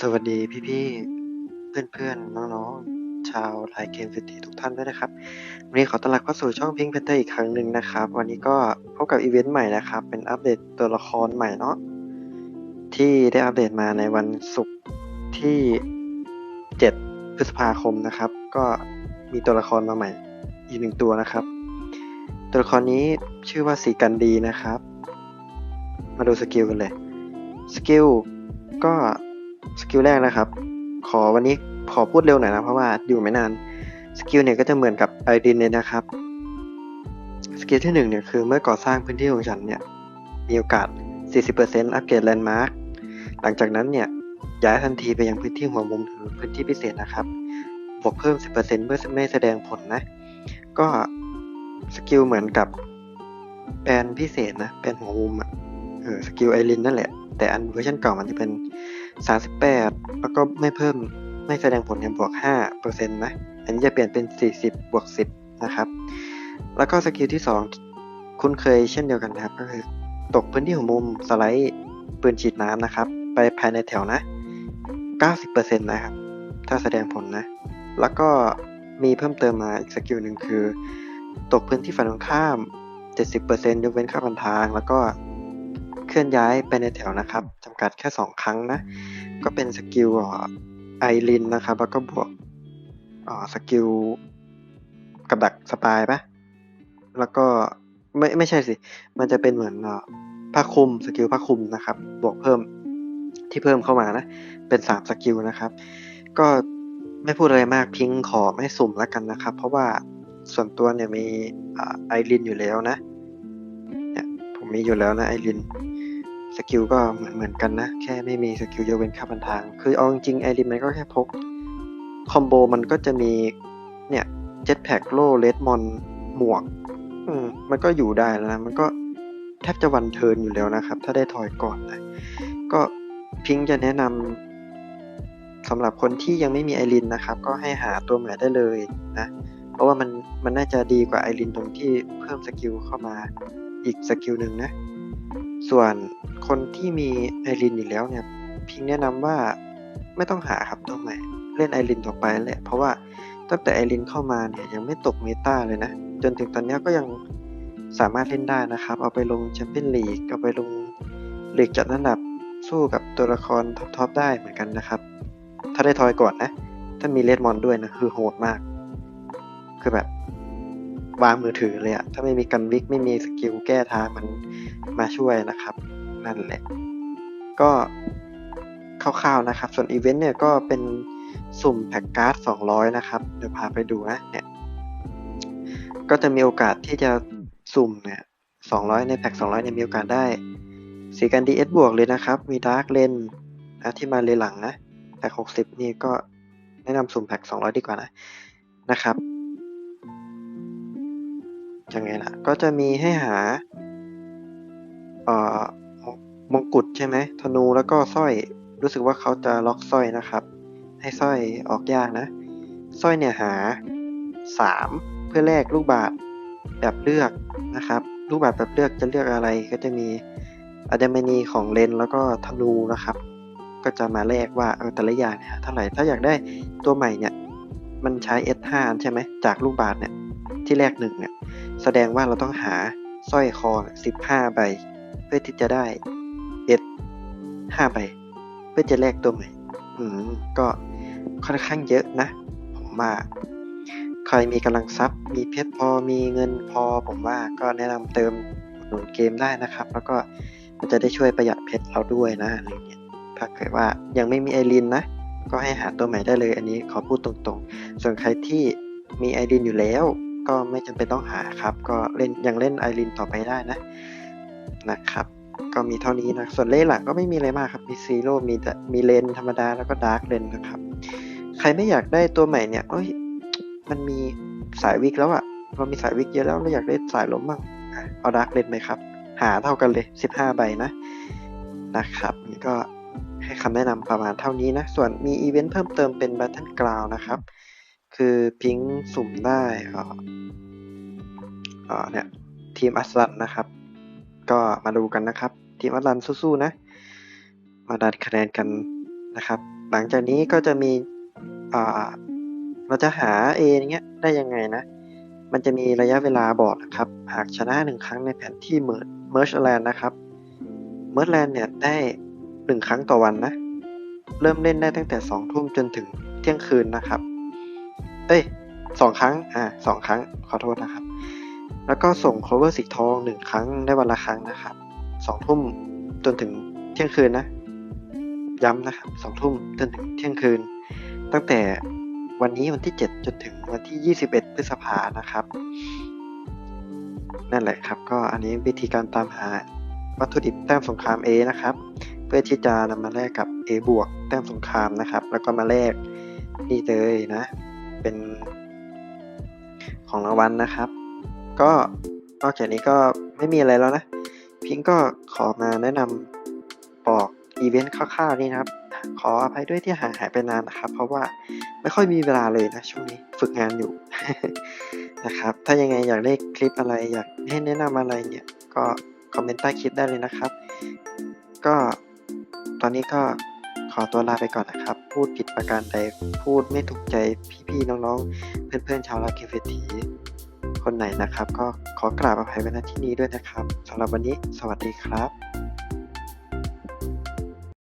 สวัสดีพี่ๆ เพื่อนๆ น้องๆ ชาวไลน์เกมสิตี้ทุกท่านด้วยนะครับ วันนี้ขอต้อนรับเข้าสู่ช่องพิง k พนเตอร์อีกครั้งหนึ่งนะครับ วันนี้ก็พบกับอีเวนต์ใหม่นะครับ เป็นอัปเดตตัวละครใหม่เนาะที่ได้อัปเดตมาในวันศุกร์ที่ 7 พฤษภาคมนะครับ ก็มีตัวละครมาใหม่อีกหนึ่งตัวนะครับ ตัวละครนี้ชื่อว่าสีกันดีนะครับ มาดูสกิลกันเลย สกิลก็ สกิลแรกนะครับ ขอวันนี้ขอพูดเร็วหน่อยนะเพราะว่าอยู่ไม่นาน สกิลเนี่ยก็จะเหมือนกับไอดินเลยนะครับ สกิลที่หนึ่งเนี่ยคือเมื่อก่อสร้างพื้นที่ของฉันเนี่ยมีโอกาส 40%อัปเกรดแลนด์มาร์คหลังจากนั้นเนี่ยย้ายทันทีไปยังพื้นที่หัวมุมหรือพื้นที่พิเศษนะครับ บวกเพิ่ม 10%เมื่อไม่แสดงผลนะ ก็สกิลเหมือนกับแปลนพิเศษนะแปลนหัวมุมอะเออสกิลไอรินนั่นแหละ แต่อันเวอร์ชันเก่ามันจะเป็น 38 แล้วก็ไม่เพิ่มไม่แสดงผลเนี่ยบวก5%นะ อันนี้จะเปลี่ยนเป็น 40 บวก 10 นะครับ แล้วก็สกิลที่ 2 คุ้นเคยเช่นเดียวกันนะครับ ก็คือตกพื้นที่ของมุมสไลด์ปืนฉีดน้ำนะครับ ไปภายในแถวนะ 90%นะครับ ถ้าแสดงผลนะ แล้วก็มีเพิ่มเติมมาอีกสกิลหนึ่งคือ ตกพื้นที่ฝั่งตรงข้าม 70%ยกเว้นค่าพันทาง แล้วก็ เคลื่อนย้ายไปในแถวนะครับจำกัดแค่ 2 ครั้งนะ ก็เป็นสกิลไอรินนะครับ แล้วก็บวกสกิลกับดักสปายปะแล้วก็ไม่ไม่ใช่สิ มันจะเป็นเหมือนผ้าคลุมสกิลผ้าคลุมนะครับ บวกเพิ่มที่เพิ่มเข้ามานะ เป็นสามสกิลนะครับ ก็ไม่พูดอะไรมากพิงขอไม่สุ่มแล้วกันนะครับ เพราะว่าส่วนตัวเนี่ยมีไอรินอยู่แล้วนะ เนี่ยผมมีอยู่แล้วนะไอริน สกิลก็เหมือนเหมือนกันนะ แค่ไม่มีสกิลยกเว้นค่าพันทาง คือเอาจริงไอรินมันก็แค่พก คอมโบมันก็จะมี เนี่ยเจ็ตแพ็กโล่เลดมอนหมวก อืมมันก็อยู่ได้แล้วนะ มันก็แทบจะวันเทิร์นอยู่แล้วนะครับ ถ้าได้ถอยก่อนนะก็พิงจะแนะนำสำหรับคนที่ยังไม่มีไอรินนะครับ ก็ให้หาตัวใหม่ได้เลยนะ เพราะว่ามันมันน่าจะดีกว่าไอรินตรงที่เพิ่มสกิลเข้ามาอีกสกิลหนึ่งนะ ส่วนคนที่มีไอรินอยู่แล้วเนี่ยพิงแนะนำว่าไม่ต้องหาครับตัวใหมเล่นไอรินต่อไปแหละ เพราะว่าตั้งแต่ไอรินเข้ามาเนี่ยยังไม่ตกเมตาเลยนะ จนถึงตอนนี้ก็ยังสามารถเล่นได้นะครับ เอาไปลงแชมเปี้ยนลีกเอาไปลงลีกจัดอันดับสู้กับตัวละครท็อปๆได้เหมือนกันนะครับ ถ้าได้ทอยก่อนนะ ถ้ามีเลดมอนด้วยนะคือโหดมาก คือแบบ วางมือถือเลยอะถ้าไม่มีกันวิกไม่มีสกิลแก้ทางมันมาช่วยนะครับ นั่นแหละ ก็คร่าวๆนะครับ ส่วนอีเวนต์เนี่ยก็เป็นสุ่มแพ็กการ์ด200 นะครับ เดี๋ยวพาไปดูนะเนี่ย ก็จะมีโอกาสที่จะสุ่มเนี่ย200 ในแพ็ก200เนี่ยมีโอกาสได้สีกันดีเอสบวกเลยนะครับ มีดาร์กเลนนะที่มาเลยหลังนะแพ็ก60 นี่ก็แนะนำสุ่มแพ็ก200 ดีกว่านะนะครับ ยังไงล่ะ ก็จะมีให้หาเอ่อมงกุฎใช่ไหมธนูแล้วก็สร้อยรู้สึกว่าเขาจะล็อกสร้อยนะครับ ให้สร้อยออกยากนะสร้อยเนี่ยหา 3 เพื่อแลกลูกบาศแบบเลือกนะครับ ลูกบาศแบบเลือกจะเลือกอะไรก็จะมีอะดามนีของเลนแล้วก็ธนูนะครับ ก็จะมาแลกว่าเออแต่ละอย่างเนี่ยเท่าไหร่ถ้าอยากได้ตัวใหม่เนี่ยมันใช้ S5 ใช่ไหมจากลูกบาศเนี่ยที่แรกหนึ่งเนี่ย แสดงว่าเราต้องหาสร้อยคอ 15 ใบ เพื่อที่จะได้ S 5ใบ เพื่อจะแลกตัวใหม่ อืม ก็ค่อนข้างเยอะนะ ผมว่าใครมีกำลังทรัพย์ มีเพชรพอมีเงินพอ ผมว่าก็แนะนำเติมหนุนเกมได้นะครับ แล้วก็มันจะได้ช่วยประหยัดเพชรเราด้วยนะอะไรเงี้ยถ้าเกิดว่ายังไม่มีไอรินนะ ก็ให้หาตัวใหม่ได้เลย อันนี้ขอพูดตรงๆ ส่วนใครที่มีไอรินอยู่แล้ว ก็ไม่จำเป็นต้องหาครับ ก็เล่นยังเล่นไอรินต่อไปได้นะนะครับ ก็มีเท่านี้นะส่วนเล่หลังก็ไม่มีอะไรมากครับมีซีโร่มีแต่มีเลนธรรมดาแล้วก็ดาร์กเลนนะครับ ใครไม่อยากได้ตัวใหม่เนี่ยเอ้ยมันมีสายวิกแล้วอะเรามีสายวิกเยอะแล้วเราอยากได้สายล้มบ้างเอาดาร์กเลนไหมครับ หาเท่ากันเลย 15 ใบนะนะครับนี่ก็ให้คำแนะนำประมาณเท่านี้นะ ส่วนมีอีเวนต์เพิ่มเติมเป็น Battle Ground นะครับ คือพิงสุ่มได้เอ่อเอ่อเนี่ยทีมอัสลันนะครับ ก็มาดูกันนะครับ ทีมอัสลันสู้ๆนะ มาดันคะแนนกันนะครับ หลังจากนี้ก็จะมีอ่าเราจะหา A อย่างเงี้ยได้ยังไงนะ มันจะมีระยะเวลาบอกนะครับ หากชนะหนึ่งครั้งในแผนที่ Merge Merge Land นะครับ Merge Land เนี่ยได้หนึ่งครั้งต่อวันนะ เริ่มเล่นได้ตั้งแต่สองทุ่มจนถึงเที่ยงคืนนะครับ เอ้ยสองครั้ง อ่าสองครั้ง ขอโทษนะครับ แล้วก็ส่ง cover สีทองหนึ่งครั้งได้วันละครั้งนะครับสองทุ่มจนถึงเที่ยงคืนนะ ย้ำนะครับสองทุ่มจนถึงเที่ยงคืน ตั้งแต่วันนี้วันที่ 7 จนถึงวันที่ 21 พฤษภานะครับ นั่นแหละครับ ก็อันนี้วิธีการตามหาวัตถุดิบแต้มสงคราม A นะครับ เพื่อที่จะนำมาแลกกับ A บวกแต้มสงครามนะครับ แล้วก็มาแลกนี่เลยนะ เป็นของรางวัลนะครับ ก็นอกจากนี้ก็ไม่มีอะไรแล้วนะ พิงก็ขอมาแนะนำบอกอีเวนต์คร่าวๆนี่นะครับ ขออภัยด้วยที่ห่างหายไปนานนะครับ เพราะว่าไม่ค่อยมีเวลาเลยนะช่วงนี้ฝึกงานอยู่นะครับ ถ้ายังไงอยากได้คลิปอะไรอยากให้แนะนำอะไรเนี่ยก็คอมเมนต์ใต้คลิปได้เลยนะครับ ก็ตอนนี้ก็ ขอตัวลาไปก่อนนะครับ พูดผิดประการใด พูดไม่ถูกใจพี่ๆน้องๆ เพื่อนๆชาวลาเคเฟทีคนไหนนะครับ ก็ขอกราบอภัยไว้ณที่นี้ด้วยนะครับสำหรับวันนี้ สวัสดีครับ